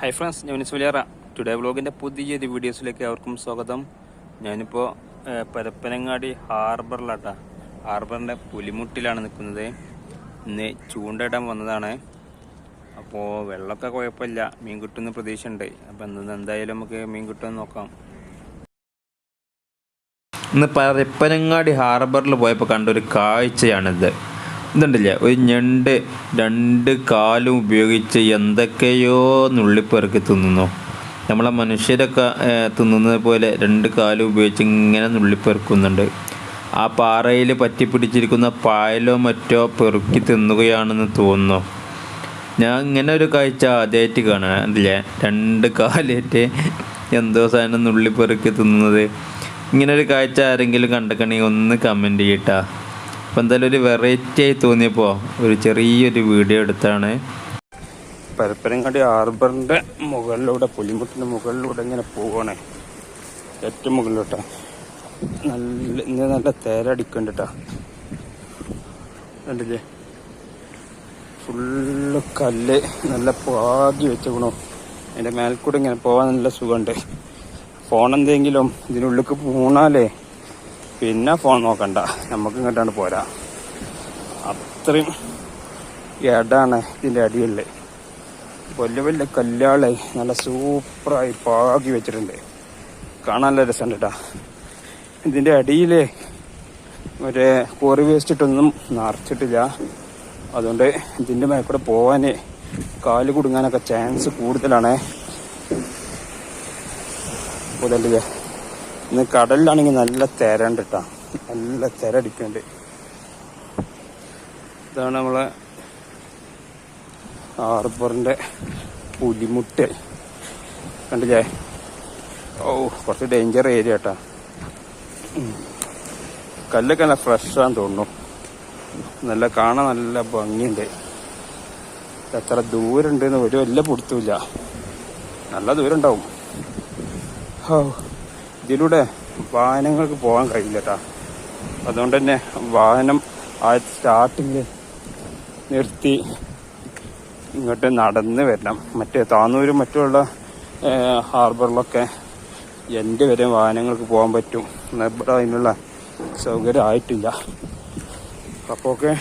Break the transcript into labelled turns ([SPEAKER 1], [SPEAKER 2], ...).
[SPEAKER 1] Hi friends ഞാൻ സുലിയറ today വ്ലോഗിന്റെ പുതിയൊരു വീഡിയോസിലേക്ക് അവർക്കും സ്വാഗതം. ഞാനിപ്പോൾ പരപ്പനങ്ങാടി ഹാർബറിലാട്ടാ. ഹാർബറിന്റെ പുലിമുട്ടിലാണ് നിൽക്കുന്നത്. ഇന്ന് ചൂണ്ടയിടാൻ വന്നതാണ്. അപ്പോൾ വെള്ളമൊക്കെ കുഴപ്പമില്ല മീൻ കിട്ടുന്ന പ്രതീക്ഷയുണ്ട്. അപ്പോൾ ഇന്ന് എന്തായാലും നമുക്ക് മീൻ കിട്ടുമെന്ന് നോക്കാം. ഇന്ന് പരപ്പനങ്ങാടി ഹാർബറിൽ പോയപ്പോൾ കണ്ടൊരു കാഴ്ചയാണിത്. ഇതുണ്ടല്ലേ? ഒരു ഞണ്ട് രണ്ട് കാലും ഉപയോഗിച്ച് എന്തൊക്കെയോ നുള്ളിപ്പെറുക്കി തിന്നുന്നു. നമ്മളെ മനുഷ്യരൊക്കെ തിന്നുന്നത് പോലെ രണ്ട് കാലും ഉപയോഗിച്ച് ഇങ്ങനെ നുള്ളിപ്പെറുക്കുന്നുണ്ട് ആ പാറയിൽ പറ്റിപ്പിടിച്ചിരിക്കുന്ന പായലോ മറ്റോ പെറുക്കി തിന്നുകയാണെന്ന് തോന്നുന്നു. ഞാൻ ഇങ്ങനെ ഒരു കാഴ്ച ആദ്യമായിട്ട് കാണാൻ അതില്ലേ രണ്ട് കാലേറ്റ് എന്തോ സാധനം നുള്ളിപ്പെറുക്കി തിന്നുന്നത്. ഇങ്ങനെ ഒരു കാഴ്ച ആരെങ്കിലും കണ്ടക്കണി ഒന്ന് കമന്റ് ചെയ്യട്ടാ. അപ്പം എന്തായാലും ഒരു വെറൈറ്റി ആയി തോന്നിയപ്പോൾ ഒരു ചെറിയൊരു വീഡിയോ എടുത്താണ്. പരപ്പനങ്ങാടി ഹാർബറിന്റെ മുകളിലൂടെ പുലിമുട്ടിന്റെ മുകളിലൂടെ ഇങ്ങനെ പോവാണ്. ഏറ്റവും മുകളിലോട്ടാ. നല്ല ഇന്ന് നല്ല തേരടിക്കണ്ടിട്ടാ. കണ്ടില്ലേ? ഫുള്ള് കല്ല് നല്ല പാകി വെച്ചേക്കണു. അതിന്റെ മേൽക്കൂടെ ഇങ്ങനെ പോകാൻ നല്ല സുഖമുണ്ട്. ഫോൺ എന്തെങ്കിലും പൂണാലേ പിന്നെ ഫോൺ നോക്കണ്ട. നമുക്ക് ഇങ്ങോട്ടാണ് പോരാ. അത്രയും ഇടാണ് ഇതിന്റെ അടിയിൽ വലിയ വലിയ കല്ലാളെ നല്ല സൂപ്പറായി പാകി വെച്ചിട്ടുണ്ട്. കാണാൻ നല്ല രസമുണ്ട് കേട്ടാ ഇതിന്റെ അടിയിൽ മറ്റേ കോറി വേസ്റ്റിട്ടൊന്നും നിറച്ചിട്ടില്ല. അതുകൊണ്ട് ഇതിന്റെ മേക്കൂടെ പോകാൻ കാൽ കുടുങ്ങാനൊക്കെ ചാൻസ് കൂടുതലാണ്. മുതലേ ഇന്ന് കടലിലാണെങ്കിൽ നല്ല തിരണ്ട് കേട്ടോ നല്ല തിര അടിക്കുന്നുണ്ട് ഇതാണ് നമ്മളെ ഹാർബറിന്റെ പുലിമുട്ട്. കണ്ടില്ലേ? ഓ കുറച്ച് ഡേഞ്ചർ ഏരിയ കേട്ടാ. കല്ലൊക്കെ നല്ല ഫ്രഷാന്ന് തോന്നുന്നു. നല്ല കാണാൻ നല്ല ഭംഗിയുണ്ട്. എത്ര ദൂരം ഉണ്ടെന്ന് ഒരു വല്ല പൊടുത്തൂല്ല നല്ല ദൂരം ഉണ്ടാവും ഹോ, ഇതിലൂടെ വാഹനങ്ങൾക്ക് പോകാൻ കഴിയില്ല കേട്ടാ അതുകൊണ്ട് തന്നെ വാഹനം ആ സ്റ്റാർട്ടിങ്ങിൽ നിർത്തി ഇങ്ങോട്ട് നടന്ന് വരണം. മറ്റേ താന്നൂരും മറ്റുള്ള ഹാർബറിലൊക്കെ എന്റെ വരെ വാഹനങ്ങൾക്ക് പോകാൻ പറ്റും. ഇവിടെ അതിനുള്ള സൗകര്യം ആയിട്ടില്ല. അപ്പോൾ ഒക്കെ